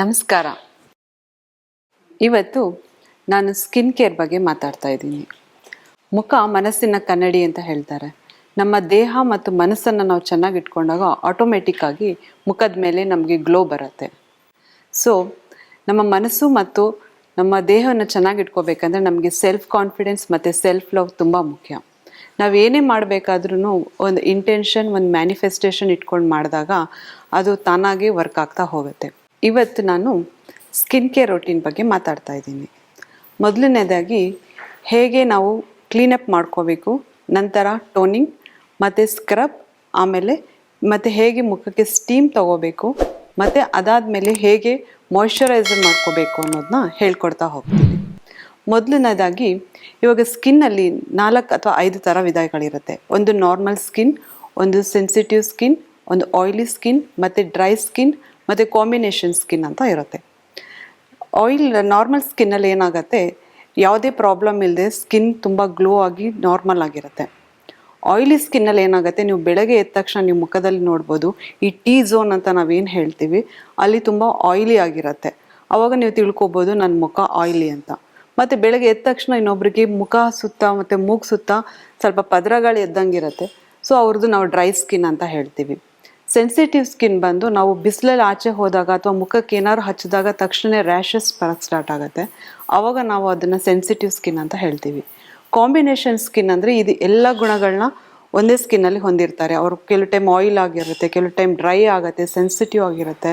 ನಮಸ್ಕಾರ. ಇವತ್ತು ನಾನು ಸ್ಕಿನ್ ಕೇರ್ ಬಗ್ಗೆ ಮಾತಾಡ್ತಾ ಇದ್ದೀನಿ. ಮುಖ ಮನಸ್ಸಿನ ಕನ್ನಡಿ ಅಂತ ಹೇಳ್ತಾರೆ. ನಮ್ಮ ದೇಹ ಮತ್ತು ಮನಸ್ಸನ್ನು ನಾವು ಚೆನ್ನಾಗಿ ಇಟ್ಕೊಂಡಾಗ ಆಟೋಮೆಟಿಕ್ ಆಗಿ ಮುಖದ ಮೇಲೆ ನಮಗೆ ಗ್ಲೋ ಬರುತ್ತೆ. ಸೊ ನಮ್ಮ ಮನಸ್ಸು ಮತ್ತು ನಮ್ಮ ದೇಹವನ್ನು ಚೆನ್ನಾಗಿ ಇಟ್ಕೋಬೇಕಂದ್ರೆ ನಮಗೆ ಸೆಲ್ಫ್ ಕಾನ್ಫಿಡೆನ್ಸ್ ಮತ್ತು ಸೆಲ್ಫ್ ಲವ್ ತುಂಬ ಮುಖ್ಯ. ನಾವು ಏನೇ ಮಾಡಬೇಕಾದ್ರೂ ಒಂದು ಇಂಟೆನ್ಷನ್ ಒಂದು ಮ್ಯಾನಿಫೆಸ್ಟೇಷನ್ ಇಟ್ಕೊಂಡು ಮಾಡಿದಾಗ ಅದು ತಾನಾಗೇ ವರ್ಕ್ ಆಗ್ತಾ ಹೋಗುತ್ತೆ. ಇವತ್ತು ನಾನು ಸ್ಕಿನ್ ಕೇರ್ ರೊಟೀನ್ ಬಗ್ಗೆ ಮಾತಾಡ್ತಾ ಇದ್ದೀನಿ. ಮೊದಲನೇದಾಗಿ ಹೇಗೆ ನಾವು ಕ್ಲೀನಪ್ ಮಾಡ್ಕೋಬೇಕು, ನಂತರ ಟೋನಿಂಗ್ ಮತ್ತು ಸ್ಕ್ರಬ್ ಆಮೇಲೆ ಮತ್ತು ಹೇಗೆ ಮುಖಕ್ಕೆ ಸ್ಟೀಮ್ ತಗೋಬೇಕು, ಮತ್ತು ಅದಾದಮೇಲೆ ಹೇಗೆ ಮಾಯ್ಶ್ಚರೈಸರ್ ಮಾಡ್ಕೋಬೇಕು ಅನ್ನೋದನ್ನ ಹೇಳ್ಕೊಡ್ತಾ ಹೋಗ್ತೀನಿ. ಮೊದಲನೇದಾಗಿ ಇವಾಗ ಸ್ಕಿನ್ನಲ್ಲಿ ನಾಲ್ಕು ಅಥವಾ ಐದು ಥರ ವಿಧಗಳಿರುತ್ತೆ. ಒಂದು ನಾರ್ಮಲ್ ಸ್ಕಿನ್ ಒಂದು ಸೆನ್ಸಿಟಿವ್ ಸ್ಕಿನ್ ಒಂದು ಆಯಿಲಿ ಸ್ಕಿನ್ ಮತ್ತು ಡ್ರೈ ಸ್ಕಿನ್ ಮತ್ತು ಕಾಂಬಿನೇಷನ್ ಸ್ಕಿನ್ ಅಂತ ಇರುತ್ತೆ. ಆಯಿಲ್ ನಾರ್ಮಲ್ ಸ್ಕಿನ್ನಲ್ಲಿ ಏನಾಗುತ್ತೆ, ಯಾವುದೇ ಪ್ರಾಬ್ಲಮ್ ಇಲ್ಲದೆ ಸ್ಕಿನ್ ತುಂಬ ಗ್ಲೋ ಆಗಿ ನಾರ್ಮಲ್ ಆಗಿರುತ್ತೆ. ಆಯಿಲಿ ಸ್ಕಿನ್ನಲ್ಲಿ ಏನಾಗುತ್ತೆ, ನೀವು ಬೆಳಗ್ಗೆ ಎದ್ದ ತಕ್ಷಣ ನೀವು ಮುಖದಲ್ಲಿ ನೋಡ್ಬೋದು, ಈ ಟೀ ಝೋನ್ ಅಂತ ನಾವೇನು ಹೇಳ್ತೀವಿ, ಅಲ್ಲಿ ತುಂಬ ಆಯಿಲಿ ಆಗಿರುತ್ತೆ. ಆವಾಗ ನೀವು ತಿಳ್ಕೊಬೋದು ನನ್ನ ಮುಖ ಆಯಿಲಿ ಅಂತ. ಮತ್ತು ಬೆಳಗ್ಗೆ ಎದ್ದ ತಕ್ಷಣ ಇನ್ನೊಬ್ರಿಗೆ ಮುಖ ಸುತ್ತ ಮತ್ತು ಮೂಗು ಸುತ್ತ ಸ್ವಲ್ಪ ಪದರಗಳು ಎದ್ದಂಗಿರುತ್ತೆ. ಸೊ ಅವ್ರದ್ದು ನಾವು ಡ್ರೈ ಸ್ಕಿನ್ ಅಂತ ಹೇಳ್ತೀವಿ. ಸೆನ್ಸಿಟಿವ್ ಸ್ಕಿನ್ ಬಂದು ನಾವು ಬಿಸಿಲಲ್ಲಿ ಆಚೆ ಹೋದಾಗ ಅಥವಾ ಮುಖಕ್ಕೆ ಏನಾದ್ರು ಹಚ್ಚಿದಾಗ ತಕ್ಷಣ ರ್ಯಾಷಸ್ ಬರಕ್ಕೆ ಸ್ಟಾರ್ಟ್ ಆಗುತ್ತೆ. ಆವಾಗ ನಾವು ಅದನ್ನು ಸೆನ್ಸಿಟಿವ್ ಸ್ಕಿನ್ ಅಂತ ಹೇಳ್ತೀವಿ. ಕಾಂಬಿನೇಷನ್ ಸ್ಕಿನ್ ಅಂದರೆ ಇದು ಎಲ್ಲ ಗುಣಗಳನ್ನ ಒಂದೇ ಸ್ಕಿನ್ನಲ್ಲಿ ಹೊಂದಿರ್ತಾರೆ. ಅವರು ಕೆಲವು ಟೈಮ್ ಆಯಿಲ್ ಆಗಿರುತ್ತೆ, ಕೆಲವು ಟೈಮ್ ಡ್ರೈ ಆಗುತ್ತೆ ಸೆನ್ಸಿಟಿವ್ ಆಗಿರುತ್ತೆ,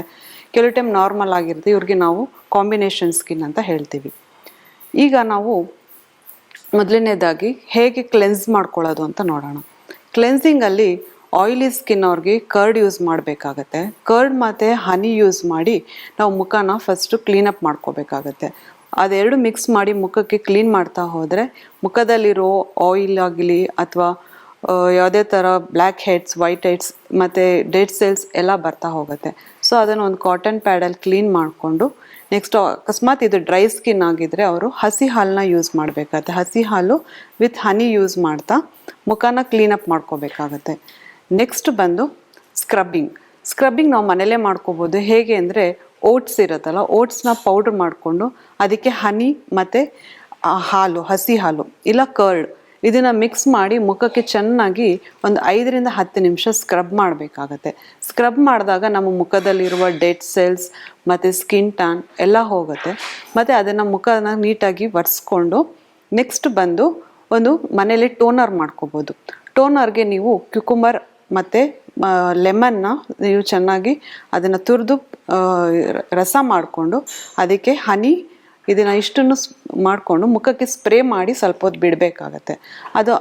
ಕೆಲವು ಟೈಮ್ ನಾರ್ಮಲ್ ಆಗಿರುತ್ತೆ. ಇವ್ರಿಗೆ ನಾವು ಕಾಂಬಿನೇಷನ್ ಸ್ಕಿನ್ ಅಂತ ಹೇಳ್ತೀವಿ. ಈಗ ನಾವು ಮೊದಲನೇದಾಗಿ ಹೇಗೆ ಕ್ಲೆನ್ಸ್ ಮಾಡ್ಕೊಳ್ಳೋದು ಅಂತ ನೋಡೋಣ. ಕ್ಲೆನ್ಸಿಂಗಲ್ಲಿ ಆಯಿಲಿ ಸ್ಕಿನ್ ಅವ್ರಿಗೆ ಕರ್ಡ್ ಯೂಸ್ ಮಾಡಬೇಕಾಗತ್ತೆ. ಕರ್ಡ್ ಮತ್ತು ಹನಿ ಯೂಸ್ ಮಾಡಿ ನಾವು ಮುಖನ ಫಸ್ಟು ಕ್ಲೀನಪ್ ಮಾಡ್ಕೋಬೇಕಾಗತ್ತೆ. ಅದೆರಡು ಮಿಕ್ಸ್ ಮಾಡಿ ಮುಖಕ್ಕೆ ಕ್ಲೀನ್ ಮಾಡ್ತಾ ಹೋದರೆ ಮುಖದಲ್ಲಿರೋ ಆಯಿಲ್ ಆಗಲಿ ಅಥವಾ ಯಾವುದೇ ಥರ ಬ್ಲ್ಯಾಕ್ ಹೆಡ್ಸ್ ವೈಟ್ ಹೆಡ್ಸ್ ಮತ್ತು ಡೆಡ್ ಸೆಲ್ಸ್ ಎಲ್ಲ ಬರ್ತಾ ಹೋಗುತ್ತೆ. ಸೊ ಅದನ್ನು ಒಂದು ಕಾಟನ್ ಪ್ಯಾಡಲ್ಲಿ ಕ್ಲೀನ್ ಮಾಡಿಕೊಂಡು ನೆಕ್ಸ್ಟ್ ಅಕಸ್ಮಾತ್ ಇದು ಡ್ರೈ ಸ್ಕಿನ್ ಆಗಿದ್ದರೆ ಅವರು ಹಸಿ ಹಾಲನ್ನ ಯೂಸ್ ಮಾಡಬೇಕಾಗತ್ತೆ. ಹಸಿ ಹಾಲು ವಿತ್ ಹನಿ ಯೂಸ್ ಮಾಡ್ತಾ ಮುಖನ ಕ್ಲೀನಪ್ ಮಾಡ್ಕೋಬೇಕಾಗತ್ತೆ. ನೆಕ್ಸ್ಟ್ ಬಂದು ಸ್ಕ್ರಬ್ಬಿಂಗ್ ಸ್ಕ್ರಬ್ಬಿಂಗ್ ನಾವು ಮನೇಲೇ ಮಾಡ್ಕೋಬೋದು. ಹೇಗೆ ಅಂದರೆ ಓಟ್ಸ್ ಇರುತ್ತಲ್ಲ ಓಟ್ಸ್ನ ಪೌಡ್ರ್ ಮಾಡಿಕೊಂಡು ಅದಕ್ಕೆ ಹನಿ ಮತ್ತು ಹಾಲು, ಹಸಿ ಹಾಲು, ಇಲ್ಲ ಕರ್ಡ್ ಇದನ್ನು ಮಿಕ್ಸ್ ಮಾಡಿ ಮುಖಕ್ಕೆ ಚೆನ್ನಾಗಿ ಒಂದು ಐದರಿಂದ ಹತ್ತು ನಿಮಿಷ ಸ್ಕ್ರಬ್ ಮಾಡಬೇಕಾಗತ್ತೆ. ಸ್ಕ್ರಬ್ ಮಾಡಿದಾಗ ನಮ್ಮ ಮುಖದಲ್ಲಿರುವ ಡೆಡ್ ಸೆಲ್ಸ್ ಮತ್ತು ಸ್ಕಿನ್ ಟ್ಯಾನ್ ಎಲ್ಲ ಹೋಗುತ್ತೆ. ಮತ್ತು ಅದನ್ನು ಮುಖನ ನೀಟಾಗಿ ಒರೆಸ್ಕೊಂಡು ನೆಕ್ಸ್ಟ್ ಬಂದು ಒಂದು ಮನೇಲಿ ಟೋನರ್ ಮಾಡ್ಕೋಬೋದು. ಟೋನರ್ಗೆ ನೀವು ಕ್ಯುಕುಂಬರ್ ಮತ್ತು ಲೆಮನ್ನ ನೀವು ಚೆನ್ನಾಗಿ ಅದನ್ನು ತುರಿದು ರಸ ಮಾಡಿಕೊಂಡು ಅದಕ್ಕೆ ಹನಿ ಇದನ್ನು ಇಷ್ಟನ್ನು ಮಾಡಿಕೊಂಡು ಮುಖಕ್ಕೆ ಸ್ಪ್ರೇ ಮಾಡಿ ಸ್ವಲ್ಪ ಹೊತ್ತು ಬಿಡಬೇಕಾಗತ್ತೆ. ಅದು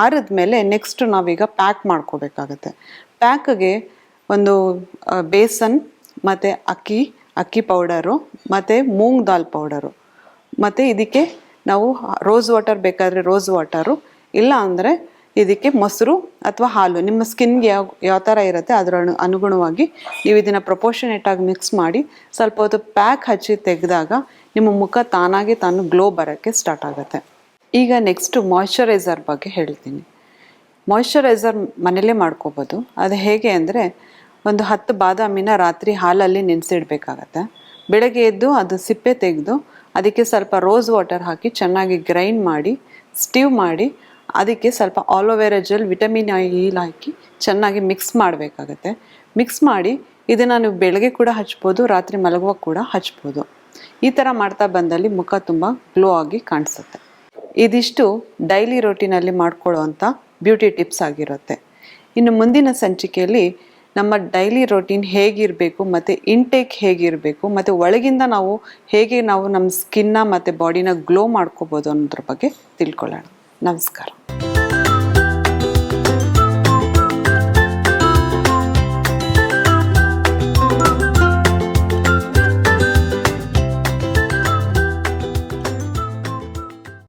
ಆರಿದ ಮೇಲೆ ನೆಕ್ಸ್ಟ್ ನಾವೀಗ ಪ್ಯಾಕ್ ಮಾಡ್ಕೋಬೇಕಾಗತ್ತೆ. ಪ್ಯಾಕ್ಗೆ ಒಂದು ಬೇಸನ್ ಮತ್ತು ಅಕ್ಕಿ ಅಕ್ಕಿ ಪೌಡರು ಮತ್ತು ಮೂಂಗ್ ದಾಲ್ ಪೌಡರು ಮತ್ತು ಇದಕ್ಕೆ ನಾವು ರೋಸ್ ವಾಟರ್ ಬೇಕಾದರೆ ರೋಸ್ ವಾಟರು ಇಲ್ಲ ಅಂದರೆ ಇದಕ್ಕೆ ಮೊಸರು ಅಥವಾ ಹಾಲು, ನಿಮ್ಮ ಸ್ಕಿನ್ಗೆ ಯಾವ ಯಾವ ಥರ ಇರುತ್ತೆ ಅದರ ಅನು ಅನುಗುಣವಾಗಿ ನೀವು ಇದನ್ನು ಪ್ರಪೋರ್ಷನೇಟ್ ಆಗಿ ಮಿಕ್ಸ್ ಮಾಡಿ ಸ್ವಲ್ಪ ಹೊತ್ತು ಪ್ಯಾಕ್ ಹಚ್ಚಿ ತೆಗೆದಾಗ ನಿಮ್ಮ ಮುಖ ತಾನಾಗೆ ತಾನು ಗ್ಲೋ ಬರೋಕ್ಕೆ ಸ್ಟಾರ್ಟ್ ಆಗುತ್ತೆ. ಈಗ ನೆಕ್ಸ್ಟು ಮಾಯ್ಶ್ಚರೈಸರ್ ಬಗ್ಗೆ ಹೇಳ್ತೀನಿ. ಮಾಯ್ಶ್ಚರೈಸರ್ ಮನೇಲೇ ಮಾಡ್ಕೋಬೋದು. ಅದು ಹೇಗೆ ಅಂದರೆ ಒಂದು ಹತ್ತು ಬಾದಾಮಿನ ರಾತ್ರಿ ಹಾಲಲ್ಲಿ ನೆನೆಸಿಡ್ಬೇಕಾಗತ್ತೆ. ಬೆಳಗ್ಗೆ ಎದ್ದು ಅದು ಸಿಪ್ಪೆ ತೆಗೆದು ಅದಕ್ಕೆ ಸ್ವಲ್ಪ ರೋಸ್ ವಾಟರ್ ಹಾಕಿ ಚೆನ್ನಾಗಿ ಗ್ರೈಂಡ್ ಮಾಡಿ ಸ್ಟೀವ್ ಮಾಡಿ ಅದಕ್ಕೆ ಸ್ವಲ್ಪ aloe vera gel vitamin oil ಹಾಕಿ ಚೆನ್ನಾಗಿ ಮಿಕ್ಸ್ ಮಾಡಬೇಕಾಗತ್ತೆ. ಮಿಕ್ಸ್ ಮಾಡಿ ಇದನ್ನು ನೀವು ಬೆಳಗ್ಗೆ ಕೂಡ ಹಚ್ಬೋದು, ರಾತ್ರಿ ಮಲಗುವಾಗ ಕೂಡ ಹಚ್ಬೋದು. ಈ ಥರ ಮಾಡ್ತಾ ಬಂದಲ್ಲಿ ಮುಖ ತುಂಬ ಗ್ಲೋ ಆಗಿ ಕಾಣಿಸುತ್ತೆ. ಇದಿಷ್ಟು ಡೈಲಿ ರೋಟೀನಲ್ಲಿ ಮಾಡ್ಕೊಳ್ಳೋವಂಥ ಬ್ಯೂಟಿ ಟಿಪ್ಸ್ ಆಗಿರುತ್ತೆ. ಇನ್ನು ಮುಂದಿನ ಸಂಚಿಕೆಯಲ್ಲಿ ನಮ್ಮ ಡೈಲಿ ರೊಟೀನ್ ಹೇಗಿರಬೇಕು ಮತ್ತು ಇಂಟೇಕ್ ಹೇಗಿರಬೇಕು ಮತ್ತು ಒಳಗಿಂದ ನಾವು ಹೇಗೆ ನಾವು ನಮ್ಮ ಸ್ಕಿನ್ನ ಮತ್ತು ಬಾಡಿನ ಗ್ಲೋ ಮಾಡ್ಕೋಬೋದು ಅನ್ನೋದ್ರ ಬಗ್ಗೆ ತಿಳ್ಕೊಳ್ಳೋಣ. ನಮಸ್ಕಾರ.